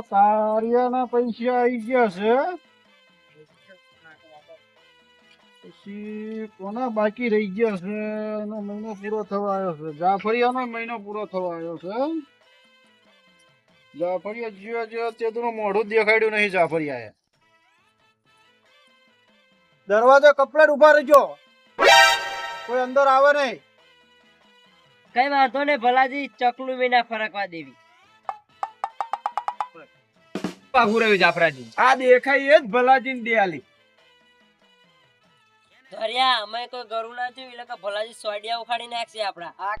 કાર્યના પૈસા આવી ગયા છે. પછી કોના બાકી રહી ગયા છે? એનો મહિનો પૂરો થવા આવ્યો છે. જાફરિયાનો મહિનો પૂરો થવા આવ્યો છે. જાફરિયા જીવા જીવા તે તો મોઢું દેખાડ્યું નહીં જાફરિયાએ. દરવાજો કપડે ઊભા રહેજો. કોઈ અંદર આવે નહીં. કઈ વાંધો ને ભલાજી, ચકલું વિના ફરકવા દેવી. પાકું રહ્યું જાફરાજી. આ દેખાય એ જ ભલાજી ને દયાલી ધર્યા અમે કોઈ ગરુ ના થયું એટલે ભલાજી સોડિયા ઉખાડી નાખશે આપડા આ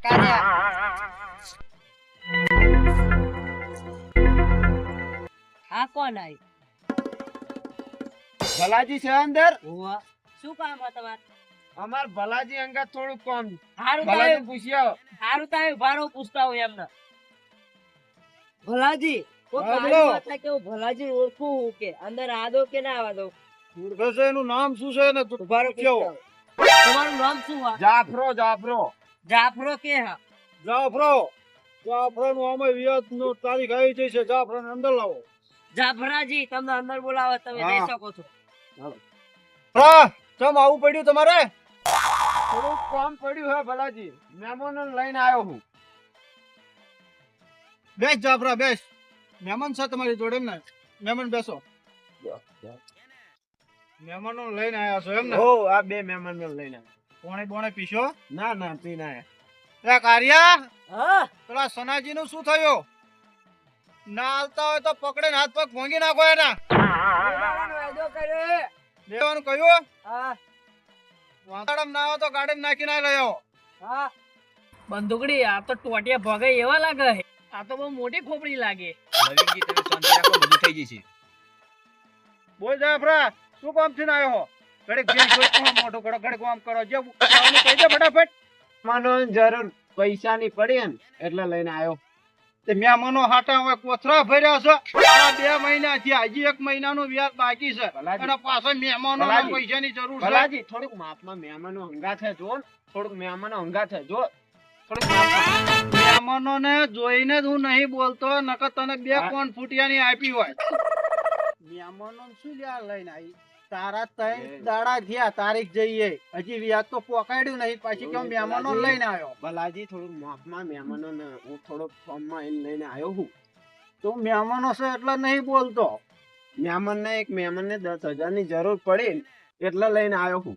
આ કોણ આઈ ભલાજી છે અંદર? શું કામ હતું તમારે? અમાર ભલાજી અંગત થોડું કોમ. હારું ભલાજી પૂછ્યો. સારું હારું તારે ભારો પૂછતા હોય એમને. ભલાજી કોઈ હા, કાળી બોલો. વાત થાય કે હું ભલાજી ઓળખું કે? અંદર આદો કે ના આવા દો એનું નામ શું છે ને તું ભારો કેવો? તમારું નામ શું જાફરો જાફરો. જાફરો કે હા. જાફરો. જાફરો નું આમે વિયતનું તારીખ આવી જઈ છે. જાફરો ને અંદર લાવો. જાફરાજી તમને અંદર બોલાવે તમે હા. જઈ શકો છો. હા. ચમ આવું પડ્યું તમારે? થોડું કામ પડ્યું હે ભલાજી. મહેમાનો લઈને આવ્યો હું. બેસ જાફરા બેસ. મહેમાન છે તમારી જોડે ને મહેમાન બેસો. મહેમાનો લઈને આવ્યા છો એમ ને ઓ આ બે મહેમાન લઈને કોણે બોણે પીશો? ના ના પી ના એ કાર્યા? હા. પેલા સનાજી નું શું થયું? ના હાલતા હોય તો પકડે હાથ પગ ભોંગી નાખો એના. લેવાનું કહ્યું? હા. વાંતાડમ ના આવે તો ગાડી નાખી ના લયો. હા. બંદુકડી આ તો ટોટિયા ભોગે એવા લાગે આ તો બહુ મોટી ખોપડી લાગે. નવીનજી તમે શાંતિ રાખો બધું થઈ જશે બોલ જાફરા શું કામથી આવ્યો હો? ઘડીક કોઈ કોણ મોટો ઘડો ઘડીક આમ કરો. જે ખાવાનું કહી દે ફટાફટ. માનો જરૂર પૈસાની પડી ને એટલે લઈને આવ્યો. તે મહેમાનો હાટા હોય કોથરા ભર્યા છે. આ બે મહિના થી હજી એક મહિનાનો વ્યાજ બાકી છે. અને પાછો મહેમાનો. પૈસાની જરૂર છે. ભલાજી થોડુંક માપમાં મહેમાનો હંગા છે જો. થોડુંક મહેમાનો હંગા છે જો. થોડુંક માપમાં મહેમાનોને જોઈને જ હું નહીં બોલતો નકર તને બે. કોણ ફૂટિયાની આપી હોય. બ્રાહ્મણો શું લ્યા લઈને આવી તારા ત્રણ. દાડા થયા તારીખ જઈએ. હજી વ્યાજ તો પોકાડ્યું નહીં પછી કેમ મહેમાનો લઈને આવ્યો? ભલાજી થોડું માફમાં મહેમાનો ને હું થોડોક ફોર્મમાં એને લઈને આવ્યો હું. તો મહેમાનો છે એટલે નહીં બોલતો. મહેમાનને એક મહેમાનને દસ હજારની જરૂર પડી એટલે લઈને આવ્યો હું.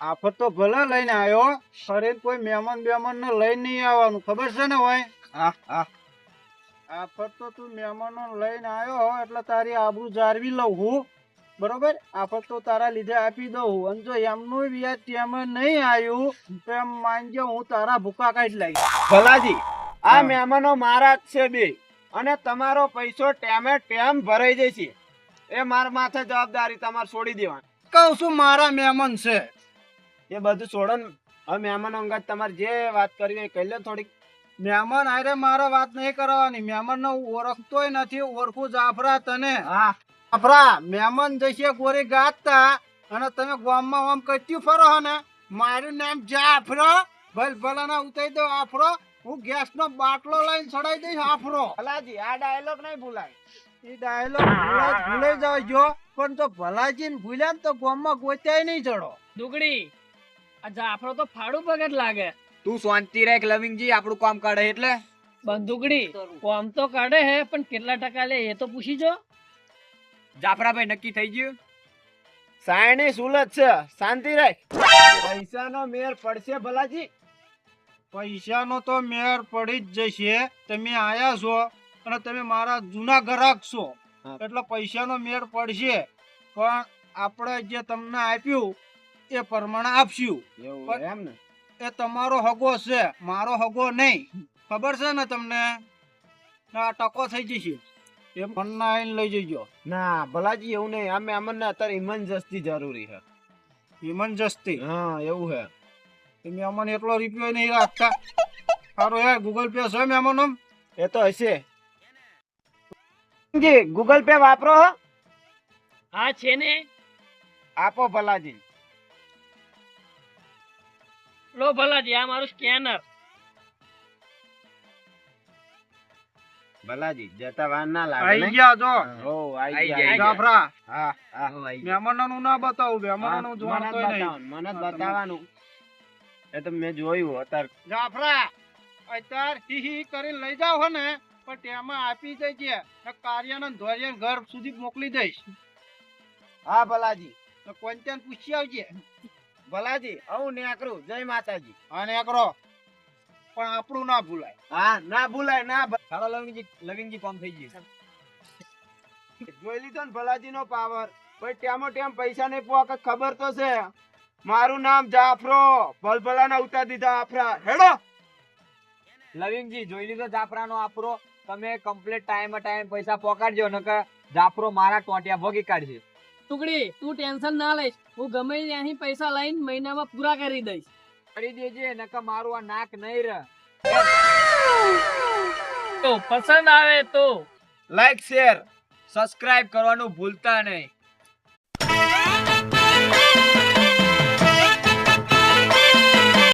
આફત તો ભલે લઈને આવ્યો શરીર કોઈ મહેમાન બેમાન ને લઈને નહીં આવવાનું. ખબર છે ને ભાઈ? હા હા આફત તો તું મહેમાનો લઈને આવ્યો હો એટલે તારી આબરૂ જાળવી લઉં હું. બરોબર? આફત તો તારા લીધે આપી દઉં અને જો એમનું વ્યાજ તેમ નહીં આવ્યું તો એમ માનજો હું તારા ભૂકા કાઢી લાગી ભલાજી આ મહેમાનો મારા જ છે બે. અને તમારો પૈસો ટેમે ટેમ ભરાઈ જશે. એ મારા માથે જવાબદારી તમારે છોડી દેવાની. કહું છું મારા મહેમાન છે. એ બધું છોડો ને. હવે મહેમાનો અંગત તમારે જે વાત કરવી હોય કહી લો થોડીક. મહેમાન આરે મારે વાત નહીં કરવાની. મહેમાન ને ઓળખતોય નથી ઓળખું જાફરા તને. હા. જાફરા મહેમાન જશે ગોરી ગાતા અને તમે ગામમાં આમ કટ્યું ફરો ને. મારું નામ જાફરો. ભલ ભલાના ઉતારી દો આફરો. હું ગેસ નો બાટલો લઈને ચડાઈ દઈશ આફરો. ભલાજી આ ડાયલોગ નહીં ભૂલાય. એ ડાયલોગ ભૂલાઈ જાવજો પણ તો ભલાજી ને ભૂલ્યા ને તો ગામમાં ગોત્યાય નહીં ચડો. દુગડી આ જાફરો તો ફાડું પગટ લાગે. તું શાંતિ રાખ લવિંગજી આપણું કામ કાઢે એટલે. બંદુકડી કામ તો કાઢે હે પણ કેટલા ટકા લે એ તો પૂછી જો. જાફરાભાઈ નક્કી થઈ ગયું? સાયણી સુલત છે શાંતિ રાખ. પૈસાનો મેર પડશે ભલાજી. પૈસાનો તો મેર પડી જ જશે. તમે આયા છો અને તમે મારા જૂના ગ્રાહક છો. એટલે પૈસાનો મેર પડશે. પણ આપણે જે તમને આપ્યું એ પ્રમાણે આપશું. એમ ને? એ તમારો હગો છે મારો હગો નહીં. ખબર છે ને તમને? આ ટકો થઈ જશે. એ મનના આવીને લઈ જજો. ના ભલાજી એવું નહીં. અમે અમને અત્યારે ઇમરજન્સી જરૂરી છે. ઇમરજન્સી હા એવું છે. તમે અમને એટલો રૂપિયો નહીં રાખતા. સારું યાર ગૂગલ પે છે મહેમાનો? એ તો હશે. જી ગૂગલ પે વાપરો હો. હા છે ને. આપો ભલાજી. લો ભલાજી આ મારું સ્કેનર ભલાજી જતા વાર ના આઈ ગયા જો. ઓ આઈ ગયા. જાફરા. હા હા. મહેમાનોનું ના બતાવું મહેમાનોનું જોવાનું નહીં. મને બતાવવાનું. એ તો મેં જોયું અત્યારે. જાફરા અત્યાર હી હી કરીને લઈ જાવ હો ને પણ તેમાં આપી દેજે ને કાર્યાનંદ ધોરિયન ઘર સુધી મોકલી દઈશ. હા ભલાજી. તો કોન્ટેન પૂછી આવજે. ભલાજી હું નેકરું જય માતાજી. હા નેકરો પણ આપણું ના ભૂલાય. હા ના ભૂલાય ના ચાલો લવિંગજી લવિંગજી કોમ થઈ ગયું. જોઈ લીધો ને ભલાજી નો પાવર ભાઈ ટેમો ટેમ પૈસા નહીં પોકે ખબર તો છે. મારું નામ જાફરો. ભલભલા ના ઉતાર દીધા આફરા. હેડો. લવિંગજી જોઈ લીધો જાફરાનો આપરો તમે કમ્પ્લીટ ટાઈમ ટાઈમ પૈસા પોકાડજો નકર જાફરો મારા ટોટિયા ભોગી કાઢશે. ટુકડી તું ટેન્શન ના લઈશ. હું ગમે ત્યાંથી પૈસા લઈને મહિનામાં પૂરા કરી દઈશ. કરી દેજે નકર મારું આ નાક નહીં રહે. તો પસંદ આવે તો લાઈક શેર સબસ્ક્રાઇબ કરવાનું ભૂલતા નહીં.